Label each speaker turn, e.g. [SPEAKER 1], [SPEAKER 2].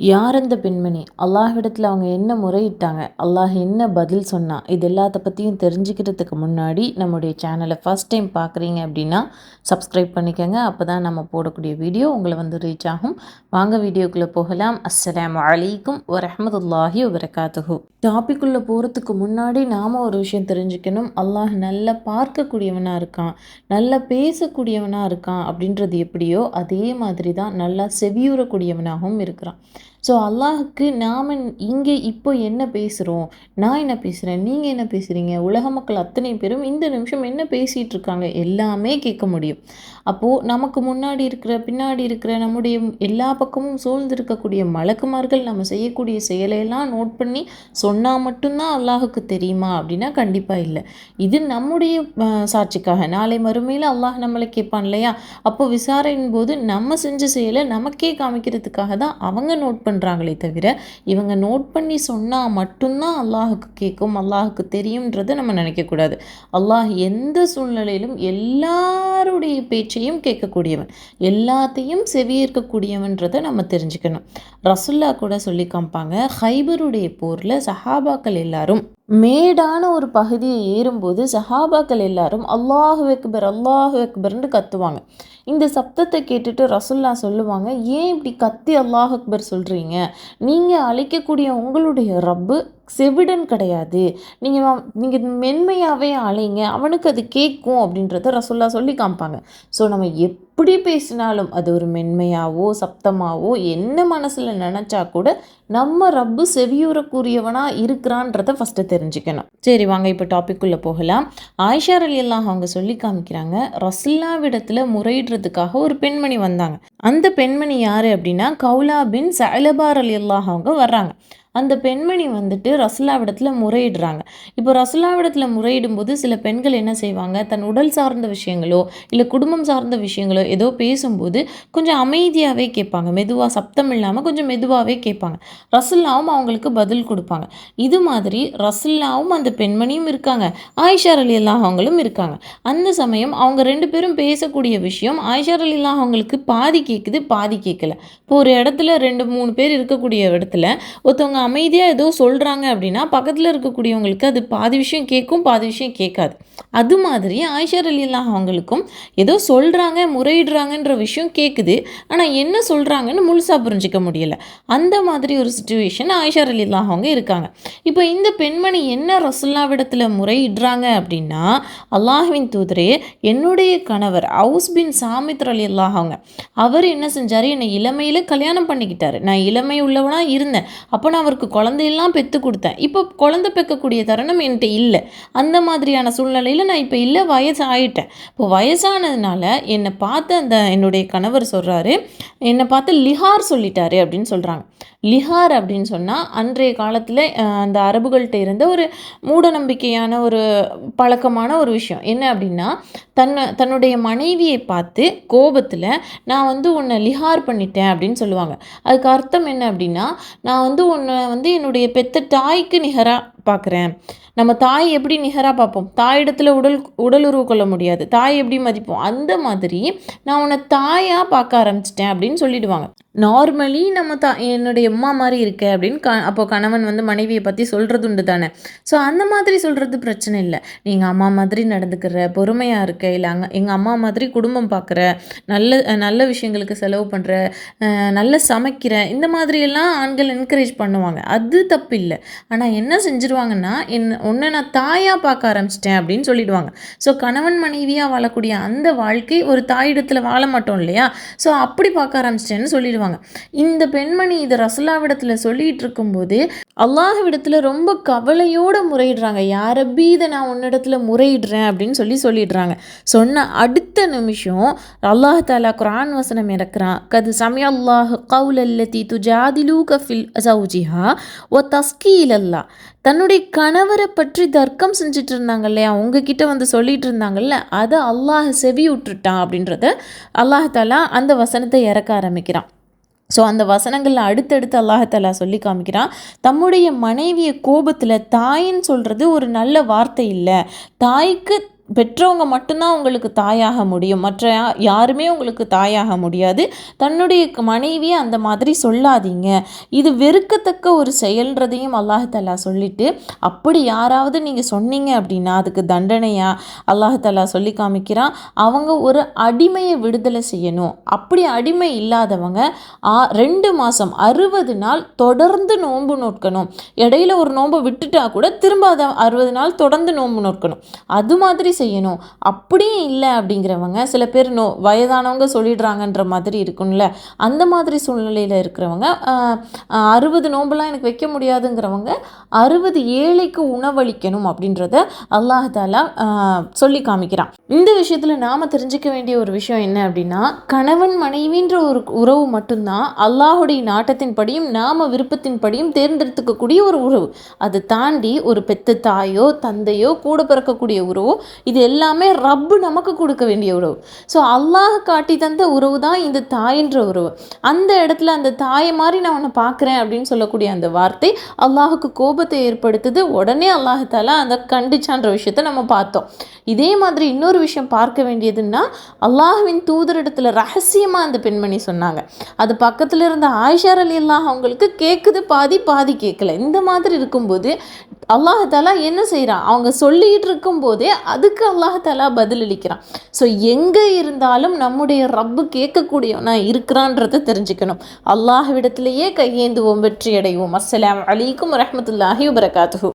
[SPEAKER 1] யார் அந்த பெண்மணி? அல்லாஹ்விடத்தில் அவங்க என்ன முறையிட்டாங்க? அல்லாஹ் என்ன பதில் சொன்னா? இது எல்லாத்த பற்றியும் தெரிஞ்சுக்கிறதுக்கு முன்னாடி நம்முடைய சேனலை ஃபஸ்ட் டைம் பார்க்குறீங்க அப்படின்னா சப்ஸ்கிரைப் பண்ணிக்கோங்க. அப்போ தான் நம்ம போடக்கூடிய வீடியோ உங்களை வந்து ரீச் ஆகும். வாங்க வீடியோக்குள்ளே போகலாம். அஸ்லாம் அலைக்கும் வரஹமத்துல்லாஹி வரகாத்துஹு டாபிக்குள்ளே போகிறதுக்கு முன்னாடி நாம் ஒரு விஷயம் தெரிஞ்சுக்கணும். அல்லாஹ் நல்லா பார்க்கக்கூடியவனாக இருக்கான். நல்லா பேசக்கூடியவனாக இருக்கான் அப்படின்றது எப்படியோ அதே மாதிரி தான் நல்லா செவியூறக்கூடியவனாகவும் இருக்கிறான். ஸோ அல்லாஹுக்கு நாம் இங்கே இப்போ என்ன பேசுகிறோம் நான் என்ன பேசுகிறேன் நீங்கள் என்ன பேசுகிறீங்க உலக மக்கள் அத்தனை பேரும் இந்த நிமிஷம் என்ன பேசிகிட்டு இருக்காங்க? எல்லாமே கேட்க முடியும். அப்போது நமக்கு முன்னாடி இருக்கிற பின்னாடி இருக்கிற நம்முடைய எல்லா பக்கமும் சூழ்ந்திருக்கக்கூடிய மலக்குமார்கள் நம்ம செய்யக்கூடிய செயலையெல்லாம் நோட் பண்ணி சொன்னால் மட்டும்தான் அல்லாஹுக்கு தெரியுமா? அப்படின்னா கண்டிப்பாக இல்லை. இது நம்முடைய சாட்சிக்காக. நாளை மறுமையில் அல்லாஹ் நம்மளை கேட்பான் இல்லையா? அப்போ விசாரணையின் போது நம்ம செஞ்ச செயலை நமக்கே காமிக்கிறதுக்காக தான் அவங்க நோட் பண்ணுறாங்களே தவிர இவங்க நோட் பண்ணி சொன்னால் மட்டும்தான் அல்லாஹுக்கு கேட்கும் அல்லாஹுக்கு தெரியுன்றதை நம்ம நினைக்கக்கூடாது. அல்லாஹ் எந்த சூழ்நிலையிலும் எல்லாருடைய பேச்சையும் கேட்கக்கூடியவன் எல்லாத்தையும் செவியேற்கக்கூடியவன்றதை நம்ம தெரிஞ்சுக்கணும். ரசுல்லா கூட சொல்லி காமிப்பாங்க ஹைபருடைய போரில் சஹாபாக்கள் எல்லாரும் மேடான ஒரு பகுதியை ஏறும்போது சஹாபாக்கள் எல்லாரும் அல்லாஹு அக்பர் அல்லாஹு அக்பர்னு கத்துவாங்க. இந்த சப்தத்தை கேட்டுட்டு ரசுல்லா சொல்லுவாங்க ஏன் இப்படி கத்தி அல்லாஹ் அக்பர் சொல்கிறீங்க நீங்கள் அழைக்கக்கூடிய உங்களுடைய ரப்பு செவிடன் கிடையாது. நீங்கள் நீங்கள் மென்மையாகவே அலைங்க அவனுக்கு அது கேட்கும் அப்படின்றத ரசுல்லா சொல்லி காமிப்பாங்க. ஸோ நம்ம எப்படி பேசினாலும் அது ஒரு மென்மையாவோ சப்தமாவோ என்ன மனசில் நினச்சா கூட நம்ம ரப்பு செவியுறக்கூடியவனாக இருக்கிறான்றத ஃபஸ்ட்டு தெரிஞ்சுக்கணும். சரி வாங்க இப்போ டாப்பிக்குள்ளே போகலாம். ஆயிஷா அலி அல்லாஹ் அவங்க சொல்லி காமிக்கிறாங்க ரசுல்லாவிடத்தில் முறையிடுறதுக்காக ஒரு பெண்மணி வந்தாங்க. அந்த பெண்மணி யார் அப்படின்னா கவுலா பின் சலபார் அலி அல்லாஹ் அவங்க வர்றாங்க. அந்த பெண்மணி வந்துட்டு ரசுல்லாவிடத்தில் முறையிடுறாங்க. இப்போ ரசுல்லாவிடத்தில் முறையிடும்போது சில பெண்கள் என்ன செய்வாங்க? தன் உடல் சார்ந்த விஷயங்களோ இல்லை குடும்பம் சார்ந்த விஷயங்களோ ஏதோ பேசும்போது கொஞ்சம் அமைதியாகவே கேட்பாங்க. மெதுவாக சப்தம் இல்லாமல் கொஞ்சம் மெதுவாகவே கேட்பாங்க. ரசுல்லாவும் அவங்களுக்கு பதில் கொடுப்பாங்க. இது மாதிரி ரசுல்லாவும் அந்த பெண்மணியும் இருக்காங்க. ஆயிஷார் அலி அவங்களும் இருக்காங்க. அந்த சமயம் அவங்க ரெண்டு பேரும் பேசக்கூடிய விஷயம் ஆயிஷார் அலி அவங்களுக்கு பாதி கேட்குது பாதி கேட்கல இப்போ ஒரு இடத்துல ரெண்டு மூணு பேர் இருக்கக்கூடிய இடத்துல ஒருத்தவங்க அமைதியாக ஏதோ சொல்கிறாங்க அப்படின்னா பக்கத்தில் இருக்கக்கூடியவங்களுக்கு அது பாதி விஷயம் கேட்கும் பாதி விஷயம் கேட்காது. அது மாதிரி ஆயிஷர் அலிலாம் அவங்களுக்கும் ஏதோ சொல்கிறாங்க முறையிடுறாங்கன்ற விஷயம் கேட்குது ஆனால் என்ன சொல்கிறாங்கன்னு முழுசாக புரிஞ்சிக்க முடியலை. அந்த மாதிரி ஒரு சுச்சுவேஷன் ஆயிஷர் அலிலாம் அவங்க இருக்காங்க. இப்போ இந்த பெண்மணி என்ன ரசுல்லாவிடத்தில் முறையிடுறாங்க அப்படின்னா அல்லாஹுவின் தூதரே என்னுடைய கணவர் ஹவுஸ் பின் சாமித்ர அலி அல்லாஹ் அவங்க அவர் என்ன செஞ்சார்? என்னை இளமையில் கல்யாணம் பண்ணிக்கிட்டார். நான் இளமை உள்ளவனாக இருந்தேன். அப்போ நான் அவர் அவருக்கு குழந்தையெல்லாம் பெற்று கொடுத்தேன். இப்போ குழந்தை பெக்கக்கூடிய தருணம் என்கிட்ட இல்லை. அந்த மாதிரியான சூழ்நிலையில் நான் இப்போ இல்லை வயசு ஆகிட்டேன் இப்போ வயசானதுனால என்னை பார்த்து அந்த என்னுடைய கணவர் சொல்கிறாரு என்னை பார்த்து லிஹார் சொல்லிட்டாரு அப்படின்னு சொல்கிறாங்க லிஹார் அப்படின்னு சொன்னால் அன்றைய காலத்தில் அந்த அரபுகள்கிட்ட இருந்த ஒரு மூட நம்பிக்கையான ஒரு பழக்கமான ஒரு விஷயம். என்ன அப்படின்னா தன்னை தன்னுடைய மனைவியை பார்த்து கோபத்தில் நான் வந்து உன்னை லிஹார் பண்ணிட்டேன் அப்படின்னு சொல்லுவாங்க. அதுக்கு அர்த்தம் என்ன அப்படின்னா நான் வந்து உன்னை வந்து என்னுடைய பெத்த தாய்க்கு நிகராக பார்க்குறேன் நம்ம தாய் எப்படி நிகராக பார்ப்போம். தாயிடத்தில் உடல் உடலுறவு கொள்ள முடியாது. தாய் எப்படி மதிப்போம்? அந்த மாதிரி நான் உன்னை தாயாக பார்க்க ஆரம்பிச்சிட்டேன் அப்படின்னு சொல்லிடுவாங்க. நார்மலி நம்ம தா என்னுடைய அம்மா மாதிரி இருக்க அப்படின்னு க அப்போ கணவன் வந்து மனைவியை பற்றி சொல்கிறது உண்டு தானே. ஸோ அந்த மாதிரி சொல்கிறது பிரச்சனை இல்லை. நீங்கள் அம்மா மாதிரி நடந்துக்கிற பொறுமையாக இருக்க இல்லை அங்கே எங்கள் அம்மா மாதிரி குடும்பம் பார்க்குற நல்ல நல்ல விஷயங்களுக்கு செலவு பண்ணுற நல்ல சமைக்கிற இந்த மாதிரியெல்லாம் ஆண்கள் என்கரேஜ் பண்ணுவாங்க. அது தப்பு இல்லை. ஆனால் என்ன சொல்லிடுவாங்கன்னா என்ன ஒன்று நான் தாயாக பார்க்க ஆரம்பிச்சிட்டேன் அப்படின்னு சொல்லிடுவாங்க. ஸோ கணவன் மனைவியாக வாழக்கூடிய அந்த வாழ்க்கை ஒரு தாயிடத்தில் வாழ மாட்டோம் இல்லையா? ஸோ அப்படி பார்க்க ஆரம்பிச்சிட்டேன்னு சொல்லிடுவாங்க. இந்த பெண்மணி இதை ரசுல்லாவிடத்தில் சொல்லிகிட்டு இருக்கும்போது அல்லாஹ்விடத்தில் ரொம்ப கவலையோடு முறையிடுறாங்க. யாரப்பி இதை நான் உன்னிடத்தில் முறையிடுறேன் அப்படின்னு சொல்லி சொல்லிடுறாங்க. சொன்ன அடுத்த நிமிஷம் அல்லாஹ் தாலா குரான் வசனம் இறக்குறான் கது சமய அல்லாஹ் கவுல் துஜாதிலூ கஃபில் சௌஜிஹா ஓ தஸ்கீலல்லா தன்னுடைய கணவரை பற்றி தர்க்கம் செஞ்சுட்டு இருந்தாங்க இல்லையா உங்ககிட்ட வந்து சொல்லிட்டு இருந்தாங்கல்ல அதை அல்லாஹ் செவி விட்டுட்டான் அப்படின்றத அல்லாஹ் தாலா அந்த வசனத்தை இறக்க ஆரம்பிக்கிறான். ஸோ அந்த வசனங்களில் அடுத்தடுத்து அல்லாஹாலா சொல்லி காமிக்கிறான் தம்முடைய மனைவியை கோபத்தில் தாயின்னு சொல்கிறது ஒரு நல்ல வார்த்தை இல்லை. தாய்க்கு பெற்றவங்க மட்டும்தான் உங்களுக்கு தாயாக முடியும். மற்ற யாருமே உங்களுக்கு தாயாக முடியாது. தன்னுடைய மனைவியை அந்த மாதிரி சொல்லாதீங்க. இது வெறுக்கத்தக்க ஒரு செயல்ன்றதையும் அல்லாஹாலா சொல்லிட்டு அப்படி யாராவது நீங்கள் சொன்னீங்க அப்படின்னா அதுக்கு தண்டனையாக அல்லாஹாலா சொல்லி காமிக்கிறான். அவங்க ஒரு அடிமையை விடுதலை செய்யணும். அப்படி அடிமை இல்லாதவங்க ஆ- ரெண்டு மாதம் அறுபது நாள் தொடர்ந்து நோன்பு நோக்கணும். இடையில ஒரு நோன்பை விட்டுட்டா கூட திரும்ப அதை அறுபது நாள் தொடர்ந்து நோன்பு நோக்கணும். அது மாதிரி செய்யணும். அப்படியும் இல்லை அப்படிங்கிறவங்க சில பேர் நோ வயதானவங்க சொல்லிடுறாங்கன்ற மாதிரி இருக்கும்ல. அந்த மாதிரி சூழ்நிலையில் இருக்கிறவங்க அறுபது நோம்பெல்லாம் எனக்கு வைக்க முடியாதுங்கிறவங்க அறுபது ஏழைக்கு உணவளிக்கணும் அப்படின்றத அல்லாஹாலா சொல்லி காமிக்கிறான். இந்த விஷயத்தில் நாம் தெரிஞ்சுக்க வேண்டிய ஒரு விஷயம் என்ன அப்படின்னா கணவன் மனைவின்ற ஒரு உறவு மட்டும்தான் அல்லாஹுடைய நாட்டத்தின்படியும் நாம விருப்பத்தின்படியும் தேர்ந்தெடுத்துக்கக்கூடிய ஒரு உறவு. அதை தாண்டி ஒரு பெத்த தாயோ தந்தையோ கூட பிறக்கக்கூடிய உறவோ இது எல்லாமே ரப்பு நமக்கு கொடுக்க வேண்டிய உறவு. ஸோ அல்லாஹ் காட்டி தந்த உறவு தான் இந்த தாயின்ற உறவு. அந்த இடத்துல அந்த தாயை மாதிரி நான் உன்னை பார்க்குறேன் அப்படின்னு சொல்லக்கூடிய அந்த வார்த்தை அல்லாஹுக்கு கோபத்தை ஏற்படுத்துது. உடனே அல்லாஹால அந்த கண்டிச்சான்ற விஷயத்த நம்ம பார்த்தோம். இதே மாதிரி இன்னொரு விஷயம் பார்க்க வேண்டியதுன்னா அல்லாஹுவின் தூதரிடத்தில் ரகசியமாக அந்த பெண்மணி சொன்னாங்க. அது பக்கத்தில் இருந்த ஆயிஷார் அலி அல்லாஹ் அவங்களுக்கு கேட்குது பாதி பாதி கேட்கல இந்த மாதிரி இருக்கும்போது அல்லாஹாலா என்ன செய்கிறான் அவங்க சொல்லிட்டு இருக்கும்போதே அதுக்கு அல்லாஹாலா பதிலளிக்கிறான். ஸோ எங்கே இருந்தாலும் நம்முடைய ரப்பு கேட்கக்கூடியவனா இருக்கிறான்றதை தெரிஞ்சுக்கணும். அல்லாஹ்விடத்திலேயே கையேந்துவோம் வெற்றி அடைவோம் அஸ்லாம் அலிக்கும் ரஹமத்துல்லாஹி வரகாத்து